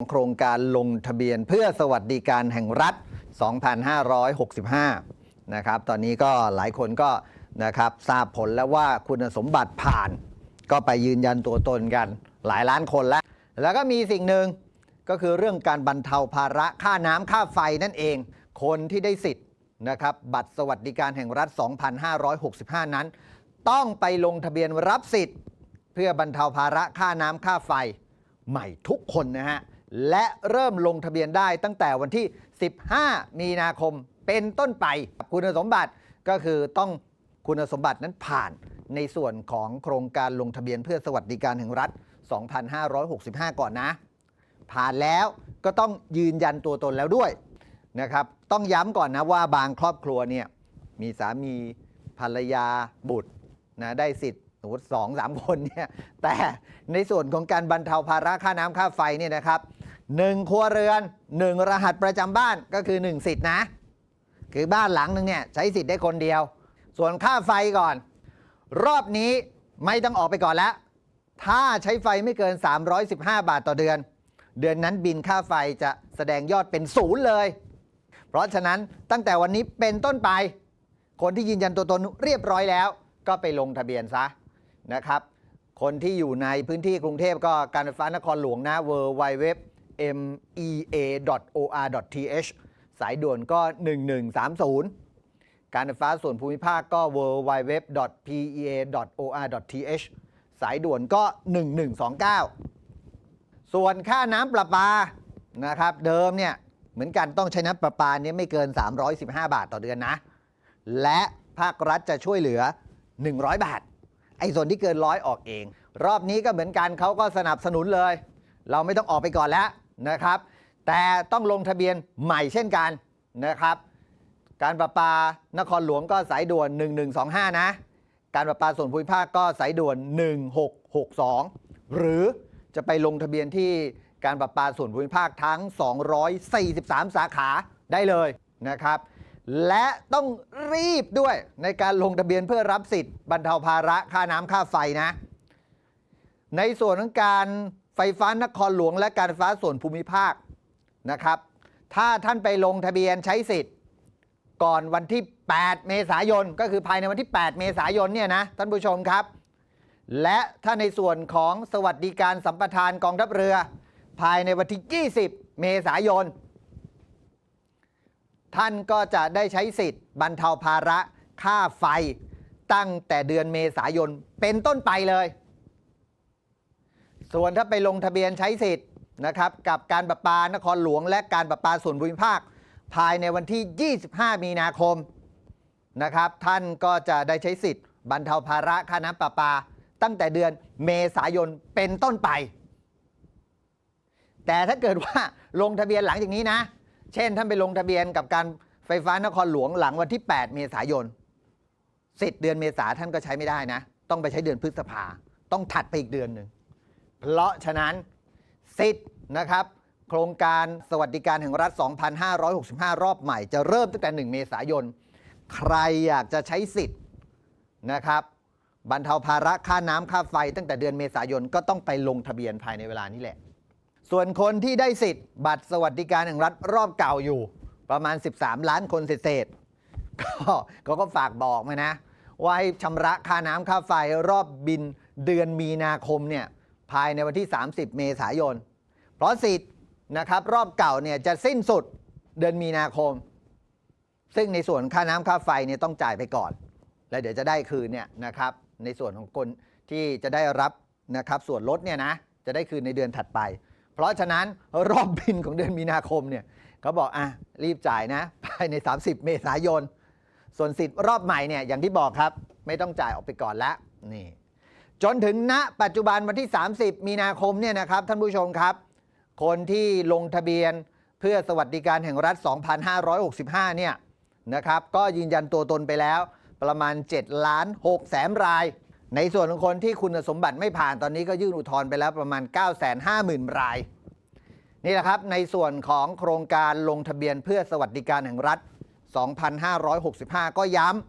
โครงการลงทะเบียนเพื่อสวัสดิการแห่งรัฐ 2565 นะครับ ตอนนี้ก็หลายคนก็นะครับทราบผลแล้วว่าคุณสมบัติผ่าน ก็ไปยืนยันตัวตนกันหลายล้านคนแล้ว แล้วก็มีสิ่งหนึ่งก็คือเรื่องการบรรเทาภาระค่าน้ำค่าไฟนั่นเอง คนที่ได้สิทธิ์นะครับบัตรสวัสดิการแห่งรัฐ 2565 นั้น ต้องไปลงทะเบียนรับสิทธิ์ เพื่อบรรเทาภาระค่าน้ำค่าไฟใหม่ทุกคนนะฮะ และเริ่มลงทะเบียนได้ตั้งแต่วันที่ 15 มีนาคมเป็นต้นไป คุณสมบัติก็คือต้องคุณสมบัตินั้นผ่านในส่วนของโครงการลงทะเบียนเพื่อสวัสดิการแห่งรัฐ 2565 ก่อนนะ ผ่านแล้วก็ต้องยืนยันตัวตนแล้วด้วยนะครับ ต้องย้ำก่อนนะว่าบางครอบครัวเนี่ยมีสามีภรรยาบุตรนะได้สิทธิ์สมมติสองสามคนเนี่ยแต่ในส่วนของการบรรเทาภาระค่าน้ำค่าไฟเนี่ยนะครับ หนึ่งครัวเรือนหนึ่งรหัสประจำบ้านก็คือ 1 สิทธินะ คือบ้านหลังหนึ่งเนี่ยใช้สิทธิ์ได้คนเดียว ส่วนค่าไฟก่อน รอบนี้ไม่ต้องออกไปก่อนแล้ว ถ้าใช้ไฟไม่เกิน 315 บาทต่อเดือน เดือนนั้นบินค่าไฟจะแสดงยอดเป็นศูนย์เลย เพราะฉะนั้นตั้งแต่วันนี้เป็นต้นไป คนที่ยืนยันตัวตนเรียบร้อยแล้ว ก็ไปลงทะเบียนซะนะครับคนที่อยู่ในพื้นที่กรุงเทพก็การไฟฟ้านครหลวงนะ w w w mea.or.th สายด่วนก็ 1130 การไฟฟ้าส่วนภูมิภาคก็ w w w pea.or.th สายด่วนก็ 1129 ส่วนค่าน้ำประปานะครับเดิมเนี่ยเหมือนกันต้องใช้น้ำประปาเนี่ยไม่เกิน 315 บาทต่อเดือนนะ และภาครัฐจะช่วยเหลือ 100 บาท ไอ้ส่วนที่เกินร้อยออกเอง รอบนี้ก็เหมือนกันเขาก็สนับสนุนเลย เราไม่ต้องออกไปก่อนแล้ว นะครับ แต่ต้องลงทะเบียนใหม่เช่นกันนะครับ การประปานครหลวงก็สายด่วน 1125 นะ การประปาส่วนภูมิภาคก็สายด่วน 1662 หรือจะไปลงทะเบียนที่การประปาส่วนภูมิภาคทั้ง 243 สาขาได้เลยนะครับ และต้องรีบด้วยในการลงทะเบียนเพื่อรับสิทธิ์บรรเทาภาระค่าน้ำค่าไฟนะ ในส่วนของการ ไฟฟ้านครหลวงและการฟ้าส่วนภูมิภาคนะครับ ถ้าท่านไปลงทะเบียนใช้สิทธิ์ ก่อนวันที่ 8 เมษายน ก็คือภายในวันที่ 8 เมษายนเนี่ยนะท่านผู้ชมครับ และถ้าในส่วนของสวัสดิการสัมปทานกองทัพเรือ ภายในวันที่ 20 เมษายน ท่านก็จะได้ใช้สิทธิ์ บรรเทาภาระค่าไฟตั้งแต่เดือนเมษายนเป็นต้นไปเลย ส่วนถ้าไปลงทะเบียนใช้สิทธิ์นะครับกับการประปานครหลวง และการประปาส่วนภูมิภาค ภายในวันที่ 25 มีนาคมนะครับท่านก็จะได้ใช้สิทธิ์ บรรเทาภาระค่าน้ำประปา ตั้งแต่เดือนเมษายนเป็นต้นไป แต่ถ้าเกิดว่าลงทะเบียนหลังจากนี้นะ เช่นท่านไปลงทะเบียนกับการไฟฟ้านครหลวงหลังวันที่ 8 เมษายนสิทธิ์เดือนเมษาท่านก็ใช้ไม่ได้นะ ต้องไปใช้เดือนพฤษภาต้องถัดไปอีกเดือนหนึ่ง เพราะฉะนั้นสิทธิ์นะครับ โครงการสวัสดิการแห่งรัฐ 2,565 รอบใหม่ จะเริ่มตั้งแต่ 1 เมษายน ใครอยากจะใช้สิทธิ์นะครับบรรเทาภาระค่าน้ำค่าไฟตั้งแต่เดือนเมษายนก็ต้องไปลงทะเบียนภายในเวลานี้แหละ ส่วนคนที่ได้สิทธิ์ บัตรสวัสดิการแห่งรัฐรอบเก่าอยู่ ประมาณ 13 ล้านคนเศษๆก็เขาก็ฝากบอกมานะ ว่าให้ชำระค่าน้ำค่าไฟรอบบินเดือนมีนาคมเนี่ย ภายในวันที่ 30 เมษายน เพราะสิทธิ์นะครับรอบเก่าเนี่ยจะสิ้นสุดเดือนมีนาคม ซึ่งในส่วนค่าน้ำค่าไฟเนี่ยต้องจ่ายไปก่อน แล้วเดี๋ยวจะได้คืนเนี่ยนะครับในส่วนของคนที่จะได้รับนะครับส่วนลดเนี่ยนะจะได้คืนในเดือนถัดไป เพราะฉะนั้นรอบบินของเดือนมีนาคมเนี่ยเขาบอกอะรีบจ่ายนะภายใน 30 เมษายน ส่วนสิทธิ์รอบใหม่เนี่ยอย่างที่บอกครับ ไม่ต้องจ่ายออกไปก่อนแล้วนี่ จนถึงณปัจจุบันวันที่ 30 มีนาคมเนี่ยนะครับท่านผู้ชมครับ คนที่ลงทะเบียนเพื่อสวัสดิการแห่งรัฐ 2,565 เนี่ยนะครับก็ยืนยันตัวตนไปแล้วประมาณ 7 ล้าน6แสนราย ในส่วนของคนที่คุณสมบัติไม่ผ่านตอนนี้ก็ยื่นอุทธรณ์ไปแล้วประมาณ 9 5 0 0 0 0 ราย นี่แหละครับในส่วนของโครงการลงทะเบียนเพื่อสวัสดิการแห่งรัฐ 2,565 ก็ย้ำ